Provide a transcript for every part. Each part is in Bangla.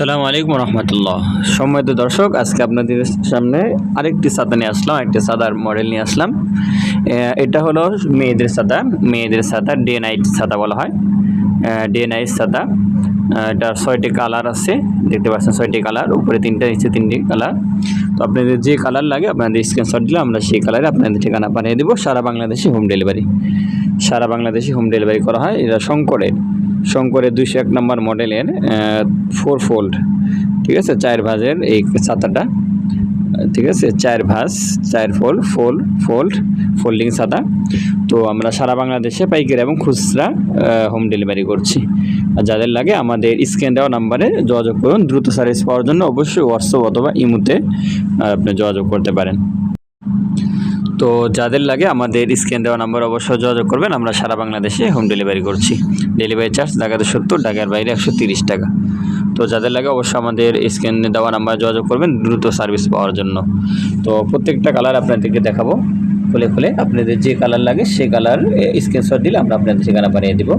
আসসালামু আলাইকুম রহমতুল্লাহ। সম্মানিত দর্শক, আজকে আপনাদের সামনে আরেকটি ছাতা নিয়ে আসলাম একটি সাদার মডেল নিয়ে আসলাম। এটা হলো মেয়েদের ছাতা মেয়েদের ছাতা ডে নাইট ছাতা বলা হয়। ডে নাইট ছাতা এটা ছয়টি কালার আছে, দেখতে পাচ্ছেন ছয়টি কালার, উপরে তিনটা, নিচে তিনটি কালার। তো আপনাদের যে কালার লাগে, আপনাদের স্ক্রিনশট দিলে আমরা সেই কালারে আপনাদের ঠিকানা বানিয়ে দেবো, সারা বাংলাদেশে হোম ডেলিভারি সারা বাংলাদেশে হোম ডেলিভারি করা হয়, এটা শঙ্করের। শঙ্করের দুইশো এক নম্বর মডেলের ফোর ফোল্ড ঠিক আছে? চার ভাজের এই ছাতাটা, ঠিক আছে? চার ভাঁজ, চার ফোল্ড ফোল ফোল্ড ফোল্ডিং ছাতা। তো আমরা সারা বাংলাদেশে পাইকারি এবং খুচরা হোম ডেলিভারি করছি। আর যাদের লাগে আমাদের স্ক্যান দেওয়া নাম্বারে যোগাযোগ করুন। দ্রুত সার্ভিস পাওয়ার জন্য অবশ্যই হোয়াটসঅ্যাপ অথবা ইমুতে আপনি যোগাযোগ করতে পারেন। তো যাদের লাগে আমাদের স্ক্যান দেওয়া নাম্বার অবশ্যই যোগাযোগ করবেন। আমরা সারা বাংলাদেশে হোম ডেলিভারি করছি। ডেলিভারি চার্জ ঢাকাতে সত্তর, ঢাকার বাইরে একশো টাকা। তো যাদের লাগে অবশ্যই আমাদের স্ক্যান দেওয়া নাম্বার যোগাযোগ করবেন দ্রুত সার্ভিস পাওয়ার জন্য। তো প্রত্যেকটা কালার আপনাদেরকে দেখাবো। খুলে খুলে আপনাদের যে কালার লাগে সেই কালার স্ক্রিনশট দিলে আমরা আপনাদের ঠিকানা পাঠিয়ে দেবো।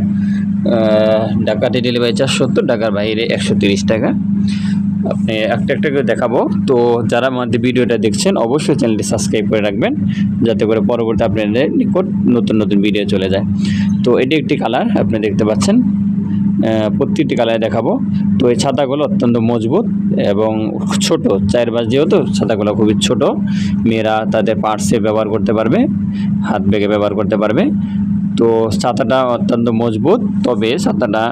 ঢাকাতে ডেলিভারি চার্জ সত্তর, ঢাকার বাইরে একশো টাকা। আপনি একটা একটা করে দেখাবো। তো যারা আমাদের ভিডিওটা দেখছেন, অবশ্যই চ্যানেলটি সাবস্ক্রাইব করে রাখবেন, যাতে করে পরবর্তী আপনাদের নিকট নতুন নতুন ভিডিও চলে যায়। তো এটি একটি কালার, আপনি দেখতে পাচ্ছেন। প্রত্যেকটি কালারে দেখাবো। তো এই ছাতাগুলো অত্যন্ত মজবুত এবং ছোট, চার বাস যেহেতু ছাতাগুলো খুবই ছোট, মেয়েরা তাদের পার্সে ব্যবহার করতে পারবে, হাত ব্যাগে ব্যবহার করতে পারবে। তো ছাতাটা অত্যন্ত মজবুত, তবে ছাতাটা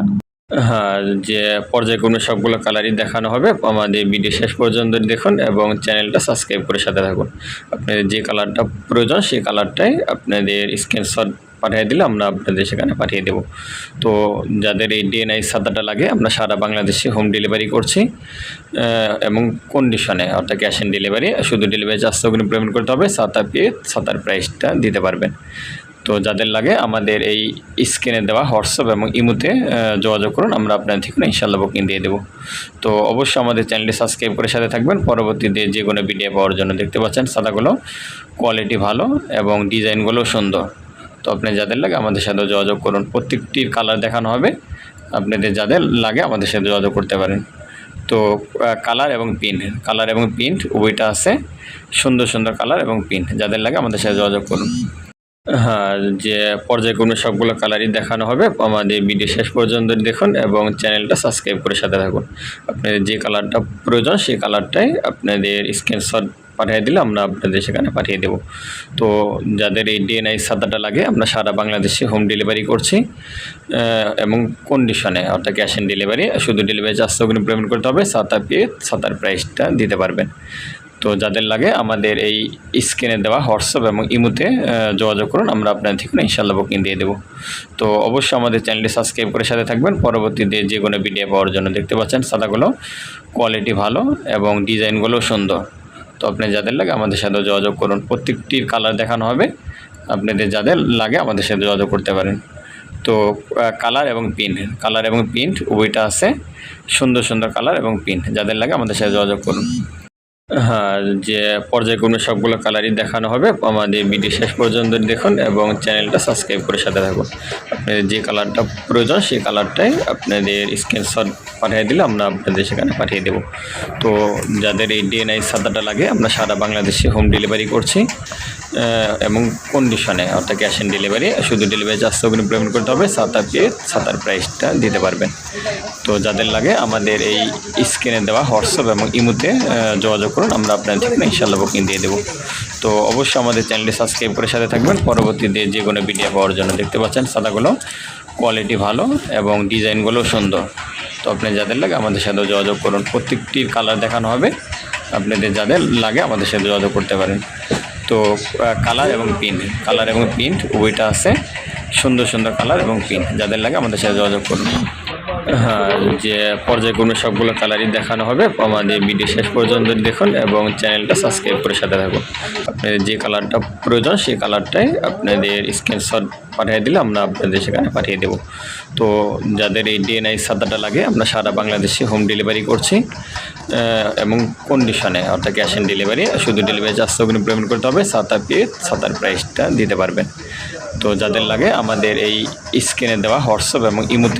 যে পর্যায়ক্রমে সবগুলো কালারই দেখানো হবে। আমাদের ভিডিও শেষ পর্যন্ত দেখুন এবং চ্যানেলটা সাবস্ক্রাইব করে সাথে থাকুন। আপনাদের যে কালারটা প্রয়োজন, সেই কালারটাই আপনাদের স্ক্রিনশট পাঠিয়ে দিলে আমরা আপনাদের সেখানে পাঠিয়ে দেব। তো যাদের এই ডিএনআই সাদাটা লাগে, আমরা সারা বাংলাদেশে হোম ডেলিভারি করছি এবং কন্ডিশনে অর্থাৎ ক্যাশ অন ডেলিভারি শুধু ডেলিভারি চার্জটা পেমেন্ট করতে হবে সাতা পেয়ে সাতার প্রাইসটা দিতে পারবেন। তো যাদের লাগে আমাদের এই স্ক্রিনে দেওয়া হোয়াটসঅ্যাপ এবং ইমুতে যোগাযোগ করুন, আমরা আপনার থেকে ইনশাল্লাহ বুকিং দিয়ে দেবো। তো অবশ্যই আমাদের চ্যানেলটি সাবস্ক্রাইব করে সাথে থাকবেন। পরবর্তীতে যে কোনো ভিডিও পাওয়ার জন্য দেখতে পাচ্ছেন, সাদাগুলো কোয়ালিটি ভালো এবং ডিজাইনগুলো সুন্দর। তো আপনি যাদের লাগে আমাদের সাথে যোগাযোগ করুন। প্রত্যেকটির কালার দেখানো হবে। আপনাদের যাদের লাগে আমাদের সাথে যোগাযোগ করতে পারেন। তো কালার এবং প্রিন্ট কালার এবং প্রিন্ট উভয়টা আছে। সুন্দর সুন্দর কালার এবং প্রিন্ট যাদের লাগে আমাদের সাথে যোগাযোগ করুন। যে পর্যায়ক্রমে সবগুলো কালারই দেখানো হবে। আমাদের ভিডিও শেষ পর্যন্ত দেখুন এবং চ্যানেলটা সাবস্ক্রাইব করে সাথে থাকুন। আপনাদের যে কালারটা প্রয়োজন, সেই কালারটাই আপনাদের স্ক্রিনশট পাঠিয়ে দিলে আমরা আপনাদের সেখানে পাঠিয়ে দেব। তো যাদের এই ডিএনআই সাদাটা লাগে, আমরা সারা বাংলাদেশে হোম ডেলিভারি করছি এবং কন্ডিশনে অর্থাৎ ক্যাশ অন ডেলিভারি শুধু ডেলিভারি চার্জটা পেমেন্ট করতে হবে সাতা পেয়ে সাতার প্রাইসটা দিতে পারবেন। তো যাদের লাগে আমাদের এই স্ক্রিনে দেওয়া হোয়াটসঅ্যাপ এবং ইমুতে যোগাযোগ করুন, আমরা আপনার ঠিকানা ইনশাল্লাহ বুকিং দিয়ে দেবো। তো অবশ্যই আমাদের চ্যানেলটি সাবস্ক্রাইব করে সাথে থাকবেন। পরবর্তীতে যে কোনো ভিডিও পাওয়ার জন্য দেখতে পাচ্ছেন, সাদাগুলো কোয়ালিটি ভালো এবং ডিজাইনগুলো সুন্দর। তো আপনি যাদের লাগে আমাদের সাথে যোগাযোগ করুন। প্রত্যেকটির কালার দেখানো হবে। আপনাদের যাদের লাগে আমাদের সাথে যোগাযোগ করতে পারেন। তো কালার এবং প্রিন্ট কালার এবং প্রিন্ট উভয়টা আছে। সুন্দর সুন্দর কালার এবং প্রিন্ট যাদের লাগে আমাদের সাথে যোগাযোগ করুন। যে পর্যায়ক্রমে সবগুলো কালারই দেখানো হবে। আমাদের ভিডিও শেষ পর্যন্ত দেখুন এবং চ্যানেলটা সাবস্ক্রাইব করে সাথে থাকুন। আপনাদের যে কালারটা প্রয়োজন, সেই কালারটাই আপনাদের স্ক্রিনশট পাঠিয়ে দিলে আমরা আপনাদের সেখানে পাঠিয়ে দেব। তো যাদের এই ডিএনআই সাদাটা লাগে, আমরা সারা বাংলাদেশে হোম ডেলিভারি করছি। এবং কন্ডিশনে অর্থাৎ ক্যাশ অন ডেলিভারি শুধু ডেলিভারি চার্জ ওখানে পেমেন্ট করতে হবে সাতার পেয়ে সাতার প্রাইসটা দিতে পারবেন। তো যাদের লাগে আমাদের এই স্ক্রিনে দেওয়া হোয়াটসঅ্যাপ এবং ইমুতে যোগাযোগ করুন, আমরা আপনার ঠিকানা ইনশাল্লাহ বুকিং দিয়ে দেবো। তো অবশ্যই আমাদের চ্যানেলটি সাবস্ক্রাইব করে সাথে থাকবেন। পরবর্তীতে যে কোনো ভিডিও পাওয়ার জন্য দেখতে পাচ্ছেন, সাদাগুলো কোয়ালিটি ভালো এবং ডিজাইনগুলো সুন্দর। তো আপনি যাদের লাগে আমাদের সাথে যোগাযোগ করুন। প্রত্যেকটির কালার দেখানো হবে। আপনাদের যাদের লাগে আমাদের সাথে যোগাযোগ করতে পারেন। তো কালার এবং প্রিন্ট কালার এবং প্রিন্ট উভয়টা আছে সুন্দর সুন্দর কালার এবং প্রিন্ট যাদের লাগে আমাদের সাথে যোগাযোগ করুন। যে পর্যায়ক্রমে সবগুলো কালারই দেখানো হবে। আমাদের ভিডিও শেষ পর্যন্ত দেখুন এবং চ্যানেলটা সাবস্ক্রাইব করে সাথে থাকুন। আপনাদের যে কালারটা প্রয়োজন, সেই কালারটাই আপনাদের স্ক্রিনশট পাঠিয়ে দিলে আমরা আপনাদের সেখানে পাঠিয়ে দেব। তো যাদের এই ডিএনআই সাদাটা লাগে, আমরা সারা বাংলাদেশে হোম ডেলিভারি করছি এবং কন্ডিশনে অর্থাৎ ক্যাশ অন ডেলিভারি শুধু ডেলিভারি চার্জটা ওখানে পেমেন্ট করতে হবে সাতা পেয়ে সাতার প্রাইসটা দিতে পারবেন। তো যাদের লাগে, আমাদের এই স্ক্রিনে দেওয়া হোয়াটসঅ্যাপ এবং ইমুতে